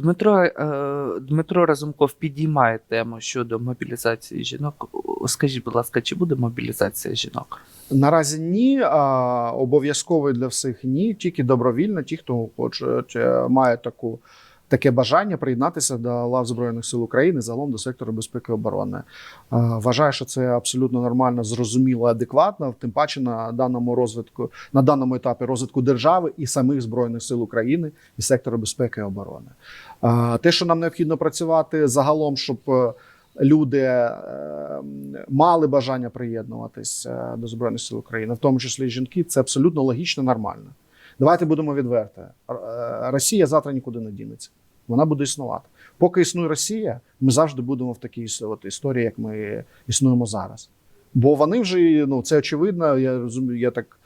Дмитро, е, Дмитро Разумков підіймає тему щодо мобілізації жінок. Скажіть, будь ласка, чи буде мобілізація жінок? Наразі ні, обов'язково для всіх ні, тільки добровільно, ті, хто хоче має таку. Таке бажання приєднатися до лав Збройних сил України загалом до сектору безпеки і оборони. Е, Вважаю, що це абсолютно нормально, зрозуміло, адекватно, тим паче на даному розвитку, на даному етапі розвитку держави і самих збройних сил України і сектору безпеки і оборони. Е, Те, що нам необхідно працювати загалом, щоб е, люди мали бажання приєднуватися до збройних сил України, в тому числі жінки, це абсолютно логічно, нормально. Давайте будемо відверті. Е, Росія завтра нікуди не дінеться. Вона буде існувати. Поки існує Росія, ми завжди будемо в такій от історії, як ми існуємо зараз. Бо вони вже ну це очевидно. Я розумію, я так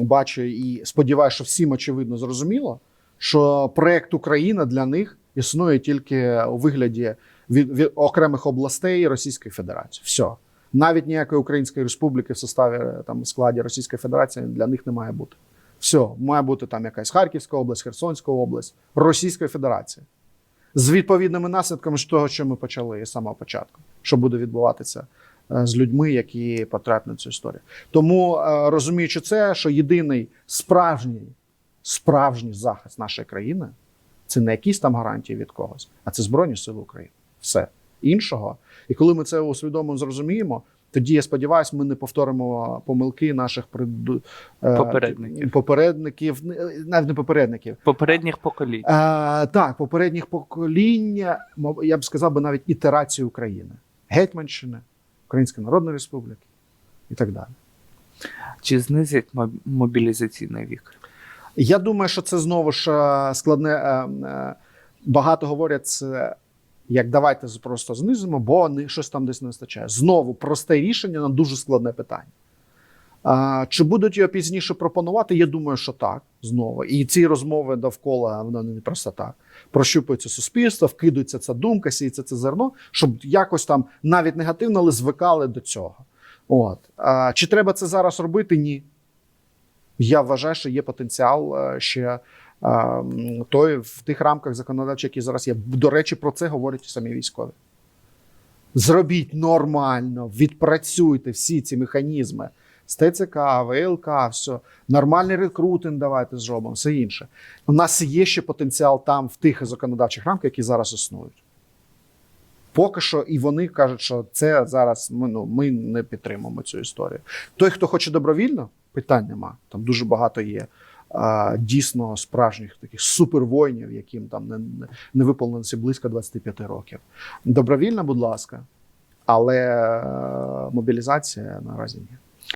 бачу і сподіваюся, що всім очевидно зрозуміло, що проект Україна для них існує тільки у вигляді від, від окремих областей Російської Федерації. Все. Навіть ніякої Української республіки в составі е, там складі Російської Федерації для них не має бути. Все, має бути там якась Харківська область, Херсонська область, Російської Федерації. З відповідними наслідками з того, що ми почали з самого початку, що буде відбуватися е, з людьми, які потраплять на цю історію. Тому е, розуміючи це, що єдиний справжній, справжній захист нашої країни це не якісь там гарантії від когось, а це Збройні Сили України. Все іншого. І коли ми це усвідомимо, зрозуміємо, тоді я сподіваюся, ми не повторимо помилки наших преду- е, Попередників. попередників, навіть не попередників. Попередніх поколінь. Е, так, попередніх покоління, я б сказав би навіть ітерації України, Гетьманщини, Української Народної Республіки і так далі. Чи знизять мобілізаційний вік? Я думаю, що це знову ж е, складне. Багато говорять це. Як давайте просто знизимо, бо не- щось там десь не вистачає. Знову просте рішення на дуже складне питання. А, чи будуть його пізніше пропонувати? Я думаю, що так. Знову. І ці розмови довкола воно не просто так. Прощупується суспільство, вкидується ця думка, сіється це зерно, щоб якось там навіть негативно, але звикали до цього. От. А, чи треба це зараз робити? Ні. Я вважаю, що є потенціал е, ще той в тих рамках законодавчих, які зараз є. До речі, про це говорять самі військові. Зробіть нормально, відпрацюйте всі ці механізми з ТЦК, ВЛК, все. Нормальний рекрутинг давайте зробимо, все інше. У нас є ще потенціал там в тих законодавчих рамках, які зараз існують. Поки що і вони кажуть, що це зараз ми, ну, ми не підтримуємо цю історію. Той, хто хоче добровільно, питань нема. Там дуже багато є а, дійсно справжніх таких супервоїнів, яким там не, не, виповнилося близько 25 років. Добровільна, будь ласка, але е, мобілізація наразі ні.